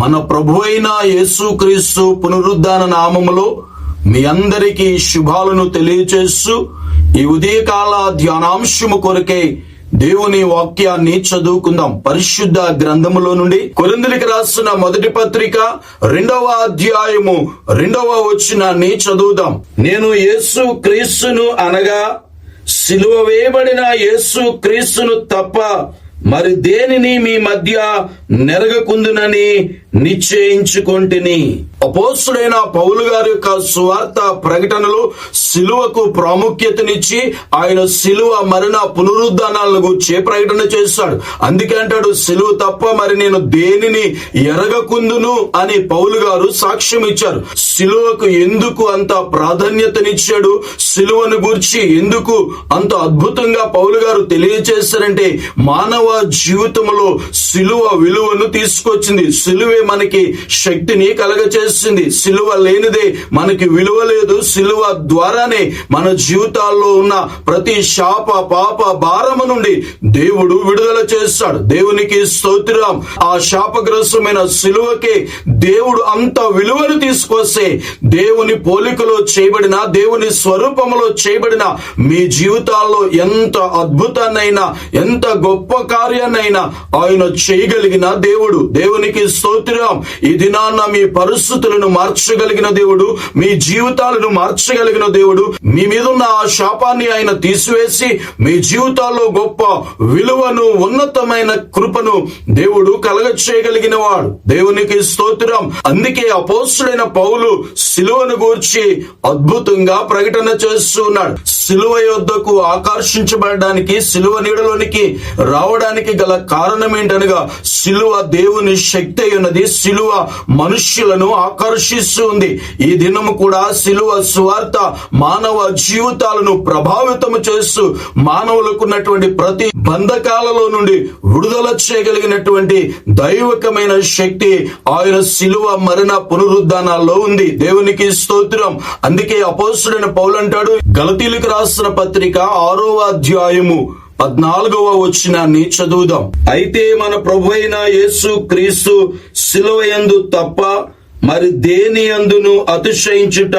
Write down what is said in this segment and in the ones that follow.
మన ప్రభు అయిన యేసుక్రీస్తు పునరుద్ధాన నామములో మీ అందరికీ శుభాలను తెలియచేస్తూ ఈ ఉదయకాల ధ్యానాంశము కొరకే దేవుని వాక్యాన్ని చదువుకుందాం. పరిశుద్ధ గ్రంథములో నుండి కొరిందులకి రాస్తున్న మొదటి పత్రిక రెండవ అధ్యాయము రెండవ వచనాన్ని చదువుదాం. నేను యేసు క్రీస్తును అనగా సిలువ వేయబడిన యేసు క్రీస్తును తప్ప మరి దేనిని మీ మధ్య నెరగకుందునని నిశ్చయించుకొంటిని. అపోస్తుడైన పౌలు గారి యొక్క సువార్త ప్రకటనలు సిలువకు ప్రాముఖ్యతనిచ్చి ఆయన సిలువ మరణ పునరుద్ధానాలను గురించి ప్రకటన చేస్తాడు. అందుకే అంటాడు సిలువ తప్ప మరి నేను దేనిని ఎరగకుందును? అని పౌలు గారు సాక్ష్యం ఇచ్చారు. సిలువకు ఎందుకు అంత ప్రాధాన్యతనిచ్చాడు? సిలువను గూర్చి ఎందుకు అంత అద్భుతంగా పౌలు గారు తెలియచేశారంటే మానవ జీవితంలో సిలువ విలువను తీసుకొచ్చింది. సిలువే మనకి శక్తిని కలగచేసింది. సిలువ లేనిదే మనకి విలువ లేదు. సిలువ ద్వారానే మన జీవితాల్లో ఉన్న ప్రతి శాప పాప భారము నుండి దేవుడు విడుదల చేస్తాడు. దేవునికి స్తోత్రం. ఆ శాపగ్రస్తమైన సిలువకే దేవుడు అంత విలువను తీసుకొస్తే దేవుని పోలికలో చేయబడిన దేవుని స్వరూపంలో చేయబడిన మీ జీవితాల్లో ఎంత అద్భుతాన్నైనా ఎంత గొప్ప కార్యాన్నైనా ఆయన చేయగలిగిన దేవుడు. దేవునికి స్తోత్రం. ఈ దినాన్న మీ పరిస్థితులను మార్చగలిగిన దేవుడు మీ జీవితాలను మార్చగలిగిన దేవుడు మీ మీద ఉన్న ఆ శాపాన్ని ఆయన తీసివేసి మీ జీవితాల్లో గొప్ప విలువను ఉన్నతమైన కృపను దేవుడు కలగ చేయగలిగిన వాడు. దేవునికి స్తోత్రం. అందుకే అపోస్తుడైన పౌలు సిలువను గూర్చి అద్భుతంగా ప్రకటన చేస్తున్నాడు సిలువ యొద్దకు ఆకర్షించబడడానికి సిలువ నీడలోనికి రావడానికి గల కారణం ఏంటనగా సిలువ దేవుని శక్తి అయి ఉన్నది సిలువ మనుష్యులను ఆకర్షిస్తూ ఉంది ఈ దినము కూడా సిలువ సువార్త మానవ జీవితాలను ప్రభావితం చేస్తూ మానవులకు ఉన్నటువంటి ప్రతి బంధకాలలో నుండి విడుదల చేయగలిగినటువంటి దైవకమైన శక్తి ఆయన సిలువ మరణ పునరుద్ధానాల్లో ఉంది. దేవునికి స్తోత్రం. అందుకే అపోసుడైన పౌలంటాడు గలతీలకు రాసిన పత్రిక ఆరో అధ్యాయము పద్నాలుగవ వచ్చినాన్ని చదువుదాం. అయితే మన ప్రభు అయిన యేసు క్రీస్తు సిలువ యందు తప్ప మరి దేని అందును అతిశయించుట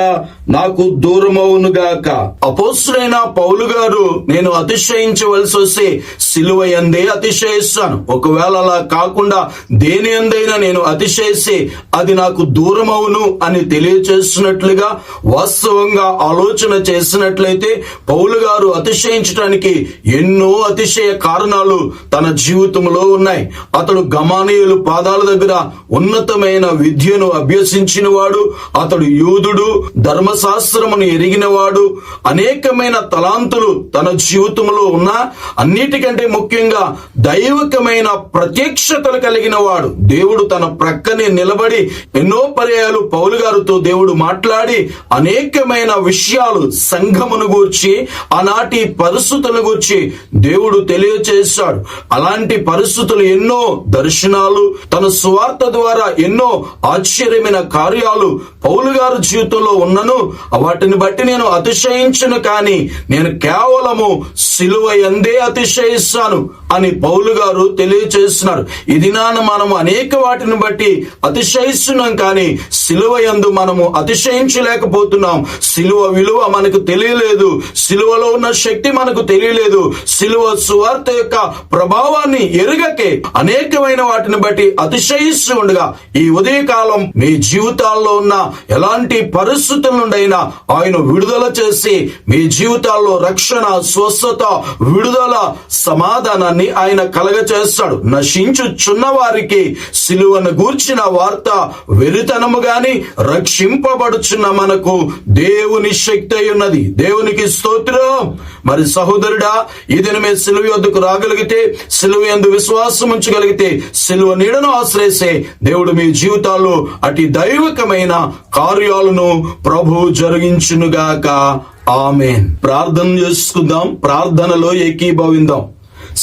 నాకు దూరమవునుగాక అపోస్తుడైన పౌలు గారు నేను అతిశయించవలసి వస్తే సిలువ ఎందే అతిశయిస్తాను. ఒకవేళ అలా కాకుండా దేని ఎందైనా నేను అతిశయిస్తే అది నాకు దూరమవును అని తెలియచేస్తున్నట్లుగా వాస్తవంగా ఆలోచన చేసినట్లయితే పౌలు గారు అతిశయించడానికి ఎన్నో అతిశయ కారణాలు తన జీవితంలో ఉన్నాయి. అతడు గమానీయులు పాదాల దగ్గర ఉన్నతమైన విద్యను అభ్యసించిన వాడు అతడు యూదుడు ధర్మశాస్త్రమును ఎరిగినవాడు అనేకమైన తలాంతులు తన జీవితంలో ఉన్న అన్నిటికంటే ముఖ్యంగా దైవికమైన ప్రత్యక్షతలు కలిగిన వాడు దేవుడు తన ప్రక్కనే నిలబడి ఎన్నో పర్యాయాలు పౌలు గారితో దేవుడు మాట్లాడి అనేకమైన విషయాలు సంఘమును గూర్చి ఆనాటి పరిస్థితులను గూర్చి దేవుడు తెలియచేశాడు. అలాంటి పరిస్థితులు ఎన్నో దర్శనాలు తన స్వార్థ ద్వారా ఎన్నో ఆశ్చర్య ఆశ్చర్యమైన కార్యాలు పౌలు గారు జీవితంలో ఉన్నను వాటిని బట్టి నేను అతిశయించను కానీ నేను కేవలము సిలువ ఎందే అతిశయిస్తాను అని పౌలు గారు తెలియచేస్తున్నారు. ఈ దినాన మనము అనేక వాటిని బట్టి అతిశయిస్తున్నాం కానీ సిలువ ఎందు మనము అతిశయించలేకపోతున్నాం. సిలువ విలువ మనకు తెలియలేదు. సిలువలో ఉన్న శక్తి మనకు తెలియలేదు. సిలువ సువార్త యొక్క ప్రభావాన్ని ఎరుగకే అనేకమైన వాటిని బట్టి అతిశయిస్తూ ఉండగా ఈ ఉదయకాలం మీ మీ జీవితాల్లో ఉన్న ఎలాంటి పరిస్థితుల నుండైనా ఆయన విడుదల చేసి మీ జీవితాల్లో రక్షణ స్వస్థత విడుదల సమాధానాన్ని ఆయన కలగచేస్తాడు. నశించుచున్న వారికి సిలువను గూర్చిన వార్త వెరితనము గాని రక్షింపబడుచున్న మనకు దేవుని శక్తి ఉన్నది. దేవునికి స్తోత్రం. మరి సహోదరుడా ఈ మీ సిలువ యొద్దకు రాగలిగితే సిలువ ఎందు విశ్వాసం ఉంచగలిగితే సిలువ నీడను ఆశ్రయిస్తే దేవుడు మీ జీవితాల్లో అటు అతి దైవికమైన కార్యాలను ప్రభు జరిగించునుగాక. ఆమెన్. ప్రార్థన చేసుకుందాం. ప్రార్థనలో ఏకీభవిందాం.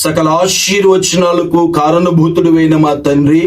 సకల ఆశీర్వచనాలకు కారణభూతుడువైన మా తండ్రి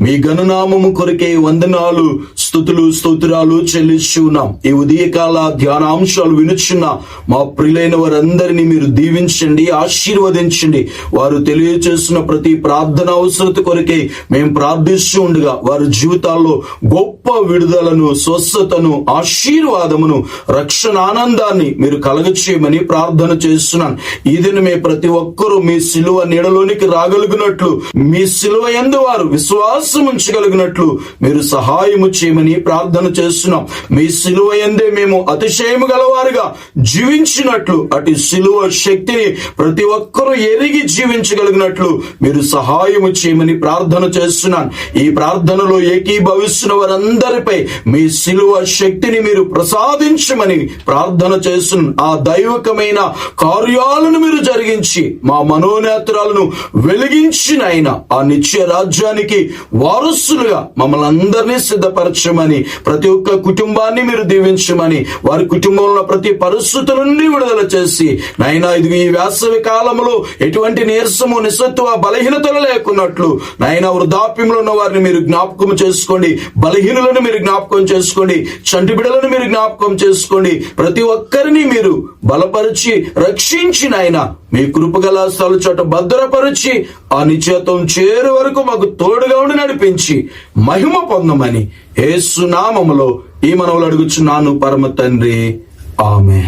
మీ గణనామము కొరకే వందనాలు స్థుతులు స్తోత్రాలు చెల్లిస్తున్నాం ఈ ఉదయకాల ధ్యానాంశాలు వినుచున్న మా ప్రియులైన వారందరినీ మీరు దీవించండి ఆశీర్వదించండి. వారు తెలియచేస్తున్న ప్రతి ప్రార్థన అవసరత కొరకే మేము ప్రార్థిస్తూ ఉండగా వారి జీవితాల్లో గొప్ప విడుదలను స్వస్థతను ఆశీర్వాదమును రక్షణ ఆనందాన్ని మీరు కలగచేయమని ప్రార్థన చేస్తున్నాను. ఈ దినమే ప్రతి ఒక్కరూ మీ సిలువ నీడలోనికి రాగలుగునట్లు మీ సిలువ ఎందు వారు విశ్వాసం ఉంచగలిగినట్లు మీరు సహాయము చేయమని ప్రార్థన చేస్తున్నాం. మీ సిలువ ఎందే మేము అతిశయము గలవారుగా జీవించినట్లు అటు సిలువ శక్తిని ప్రతి ఒక్కరూ ఎరిగి జీవించగలిగినట్లు మీరు సహాయము చేయమని ప్రార్థన చేస్తున్నాను ఈ ప్రార్థనలో ఏకీభవిస్తున్న వారందరిపై మీ సిలువ శక్తిని మీరు ప్రసాదించమని ప్రార్థన చేస్తున్నాను ఆ దైవకమైన కార్యాలను మీరు జరిగించి మా మనో మనోనేత్రాలను వెలిగించిన ఆయన ఆ నిత్య రాజ్యానికి వారసులుగా మమ్మల్ని అందరినీ సిద్ధపరచమని ప్రతి ఒక్క కుటుంబాన్ని మీరు దీవించమని వారి కుటుంబంలో ప్రతి పరిస్థితుల నుండి విడుదల చేసి నైనా ఇది ఈ వేసవి కాలంలో ఎటువంటి నీరసము నిస్సత్వ బలహీనతలు లేకున్నట్లు నైనా వృద్ధాప్యంలో ఉన్న వారిని మీరు జ్ఞాపకం చేసుకోండి బలహీనులను మీరు జ్ఞాపకం చేసుకోండి చంటి బిడలను మీరు జ్ఞాపకం చేసుకోండి ప్రతి ఒక్కరిని మీరు బలపరిచి రక్షించిన ఆయన మీ కృపగల స్థల చోట భద్రపరిచి ఆ నిశ్చేతం చేరు వరకు మాకు తోడుగా ఉండి నడిపించి మహిమ పొందమని ఏసునామములో ఈ మనవులు అడుగుచున్నాను పరమ తండ్రి. ఆమె